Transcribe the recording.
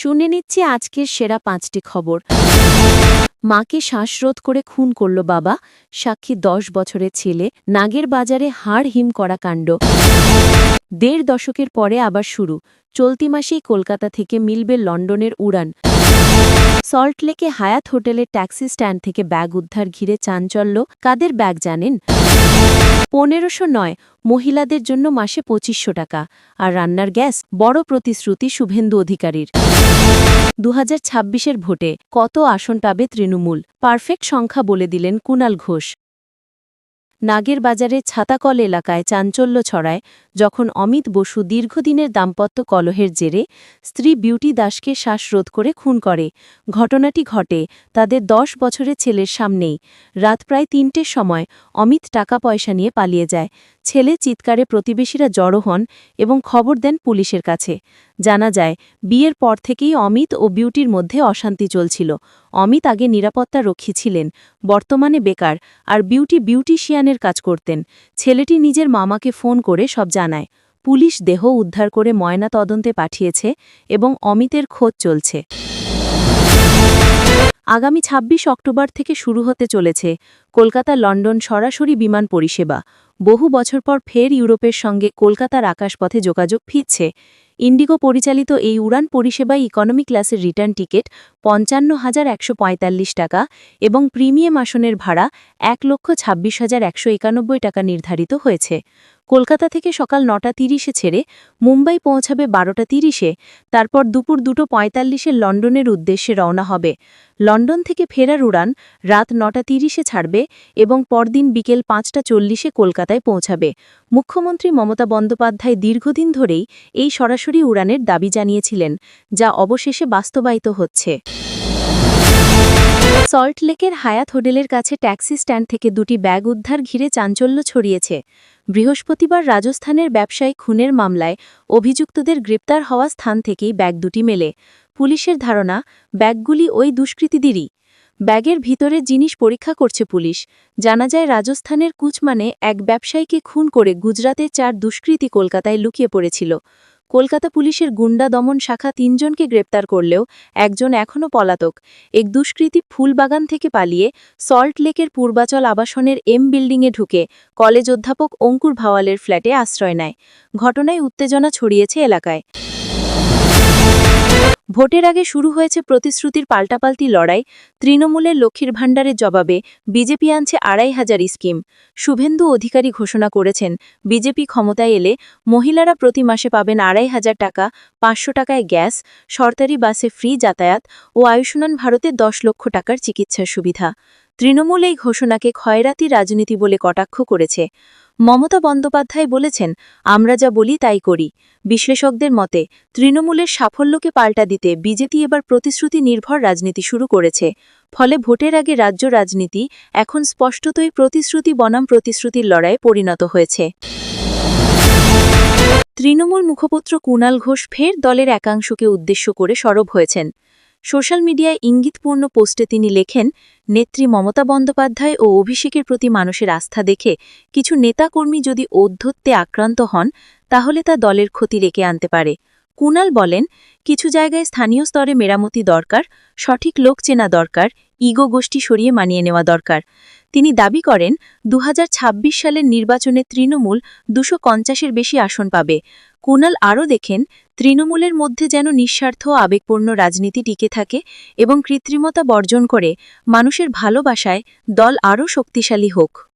শুনে নিচ্ছি আজকের সেরা পাঁচটি খবর। মাকে শ্বাসরোধ করে খুন করল বাবা, সাক্ষী দশ বছরের ছেলে, নাগের বাজারে হাড় হিম করা কাণ্ড। দেড় দশকের পরে আবার শুরু, চলতি মাসেই কলকাতা থেকে মিলবে লন্ডনের উড়ান। সল্টলেকে হায়াত হোটেলের ট্যাক্সি স্ট্যান্ড থেকে ব্যাগ উদ্ধার ঘিরে চাঞ্চল্য। কাদের ব্যাগ জানেন? পনেরোশো নয়, মহিলাদের জন্য মাসে পঁচিশশো টাকা। আর রান্নার গ্যাস, বড় প্রতিশ্রুতি শুভেন্দু অধিকারীর। দু হাজার ভোটে কত আসন পাবে তৃণমূল? পারফেক্ট সংখ্যা বলে দিলেন কুনাল ঘোষ। নাগের বাজারে ছাতাকল এলাকায় চাঞ্চল্য ছড়ায় যখন অমিত বসু দীর্ঘদিনের দাম্পত্য কলহের জেরে স্ত্রী বিউটি দাসকে শ্বাসরোধ করে খুন করে। ঘটনাটি ঘটে তাদের দশ বছরের ছেলের সামনেই। রাত প্রায় তিনটের সময় অমিত টাকা পয়সা নিয়ে পালিয়ে যায়। ছেলে চিৎকারে প্রতিবেশীরা জড়ো হন এবং খবর দেন পুলিশের কাছে। জানা যায়, বিয়ের পর থেকেই অমিত ও বিউটির মধ্যে অশান্তি চলছিল। অমিত আগে নিরাপত্তা রক্ষী ছিলেন, বর্তমানে বেকার, আর বিউটি বিউটিশিয়ানের কাজ করতেন। ছেলেটি নিজের মামাকে ফোন করে সব জানায়। পুলিশ দেহ উদ্ধার করে ময়না তদন্তে পাঠিয়েছে এবং অমিতের খোঁজ চলছে। আগামী ২৬ অক্টোবর থেকে শুরু হতে চলেছে কলকাতা লন্ডন সরাসরি বিমান পরিষেবা। বহু বছর পর ফের ইউরোপের সঙ্গে কলকাতার আকাশপথে যোগাযোগ ফিরছে। ইন্ডিগো পরিচালিত এই উড়ান পরিষেবায় ইকোনমি ক্লাসের রিটার্ন টিকিট পঞ্চান্ন হাজার একশো পঁয়তাল্লিশ টাকা এবং প্রিমিয়াম আসনের ভাড়া এক লক্ষ ছাব্বিশ হাজার একশো একানব্বই টাকা নির্ধারিত হয়েছে। কলকাতা থেকে সকাল নটা তিরিশে ছেড়ে মুম্বাই পৌঁছাবে বারোটা তিরিশে, তারপর দুপুর দুটো পঁয়তাল্লিশে লন্ডনের উদ্দেশ্যে রওনা হবে। লন্ডন থেকে ফেরার উড়ান রাত নটা তিরিশে ছাড়বে এবং পরদিন বিকেল পাঁচটা চল্লিশে কলকাতায় পৌঁছাবে। মুখ্যমন্ত্রী মমতা বন্দ্যোপাধ্যায় দীর্ঘদিন ধরেই এই সরাসরি উড়ানের দাবি জানিয়েছিলেন, যা অবশেষে বাস্তবায়িত হচ্ছে। সল্টলেকের হায়াত হোটেলের কাছে ট্যাক্সি স্ট্যান্ড থেকে দুটি ব্যাগ উদ্ধার ঘিরে চাঞ্চল্য ছড়িয়েছে। বৃহস্পতিবার রাজস্থানের ব্যবসায়ী খুনের মামলায় অভিযুক্তদের গ্রেপ্তার হওয়া স্থান থেকেই ব্যাগ দুটি মেলে। পুলিশের ধারণা, ব্যাগগুলি ওই দুষ্কৃতীদেরই। ব্যাগের ভিতরের জিনিস পরীক্ষা করছে পুলিশ। জানা যায়, রাজস্থানের কুচমানে এক ব্যবসায়ীকে খুন করে গুজরাতে চার দুষ্কৃতী কলকাতায় লুকিয়ে পড়েছিল। কলকাতা পুলিশের গুন্ডা দমন শাখা তিনজনকে গ্রেপ্তার করলেও একজন এখনও পলাতক। এক দুষ্কৃতী ফুলবাগান থেকে পালিয়ে সল্ট লেকের পূর্বাচল আবাসনের এম বিল্ডিংয়ে ঢুকে কলেজ অধ্যাপক অঙ্কুর ভাওয়ালের ফ্ল্যাটে আশ্রয় নেয়। ঘটনায় উত্তেজনা ছড়িয়েছে এলাকায়। ভোটের আগে শুরু হয়েছে প্রতিশ্রুতির পাল্টাপাল্টি লড়াই। তৃণমূলের লক্ষ্মীর ভাণ্ডারের জবাবে বিজেপি আনছে আড়াই হাজার স্কিম। শুভেন্দু অধিকারী ঘোষণা করেছেন, বিজেপি ক্ষমতায় এলে মহিলারা প্রতি মাসে পাবেন আড়াই হাজার টাকা, পাঁচশো টাকায় গ্যাস, সরকারি বাসে ফ্রি যাতায়াত ও আয়ুষ্মান ভারতে দশ লক্ষ টাকার চিকিৎসার সুবিধা। তৃণমূল এই ঘোষণাকে ক্ষয়রাতি রাজনীতি বলে কটাক্ষ করেছে। মমতা বন্দ্যোপাধ্যায় বলেছেন, আমরা যা বলি তাই করি। বিশ্লেষকদের মতে, তৃণমূলের সাফল্যকে পাল্টা দিতে বিজেপি এবার প্রতিশ্রুতি নির্ভর রাজনীতি শুরু করেছে। ফলে ভোটের আগে রাজ্য রাজনীতি এখন স্পষ্টতই প্রতিশ্রুতি বনাম প্রতিশ্রুতির লড়াইয়ে পরিণত হয়েছে। তৃণমূল মুখপত্র কুণাল ঘোষ ফের দলের একাংশকে উদ্দেশ্য করে সরব হয়েছেন। সোশ্যাল মিডিয়ায় ইঙ্গিতপূর্ণ পোস্টে তিনি লেখেন, নেত্রী মমতা বন্দ্যোপাধ্যায় ও অভিষেকের প্রতি মানুষের আস্থা দেখে কিছু নেতাকর্মী যদি ঔদ্ধত্যে আক্রান্ত হন, তাহলে তা দলের ক্ষতি রেখে আনতে পারে। কুণাল বলেন, কিছু জায়গায় স্থানীয় স্তরে মেরামতি দরকার, সঠিক লোক চেনা দরকার, ইগো গোষ্ঠী সরিয়ে মানিয়ে নেওয়া দরকার। তিনি দাবি করেন দু হাজার ছাব্বিশ সালের নির্বাচনে তৃণমূল দুশো পঞ্চাশের বেশি আসন পাবে। কুনাল আরও দেখেন, তৃণমূলের মধ্যে যেন নিঃস্বার্থ আবেগপূর্ণ রাজনীতি টিকে থাকে এবং কৃত্রিমতা বর্জন করে, মানুষের ভালোবাসায় দল আরও শক্তিশালী হোক।